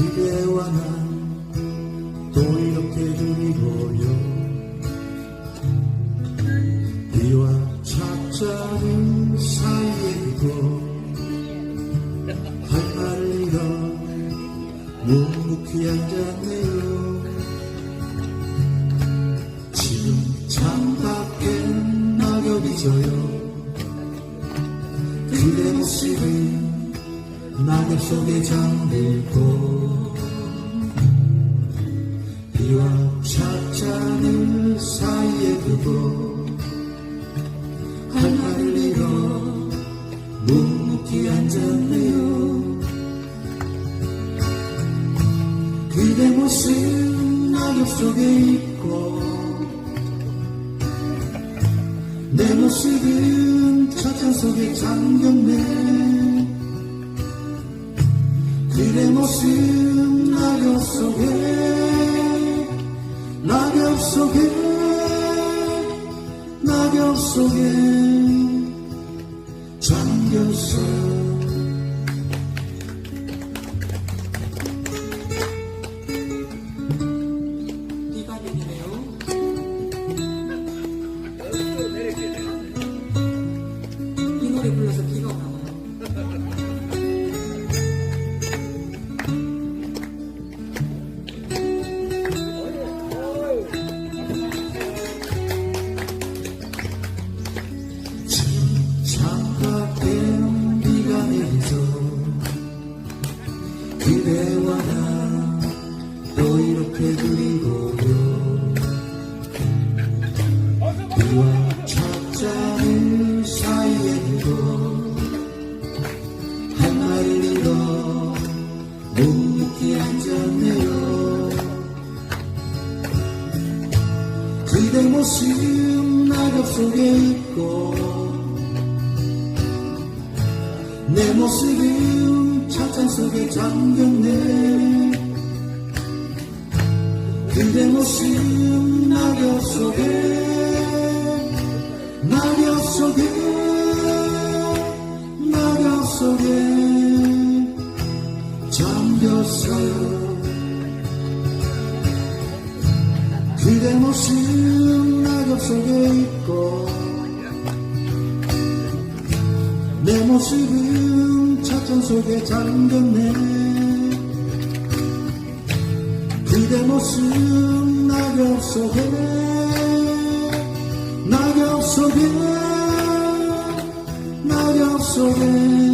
그대와 난 또 이렇게 보여 비와 차자는 사이에 두고 할 말을 잃어 묵묵히 앉았네요. 지금 창밖에 낙엽이 져요. 그대 모습이 낙엽 속에 잠들고 비와 찻잔을 사이에 두고 할 말을 잃어 묵묵히 앉았네요. 그대 모습 낙엽 속에 있고 내 모습은 차차 속에 잠겼네 그대 모습 낙엽 속에 낙엽 속에 낙엽 속에 잠겼어. 이 노래 불러서 그대와 나또 이렇게 그리고요 비와 찻잔을 사이에 두고 할 말을 잃어 묵묵히 앉았네요 그대 모습 낙엽 속에 있고 내 모습은 차찬 속에 잠겼네. 그대 모습 낙엽 속에 낙엽 속에 낙엽 속에 잠겼어요 그대 모습 낙엽 속에 있고 내 모습은 차창 속에 잠겼네. 그대 모습 낙엽 속에 낙엽 속에 낙엽 속에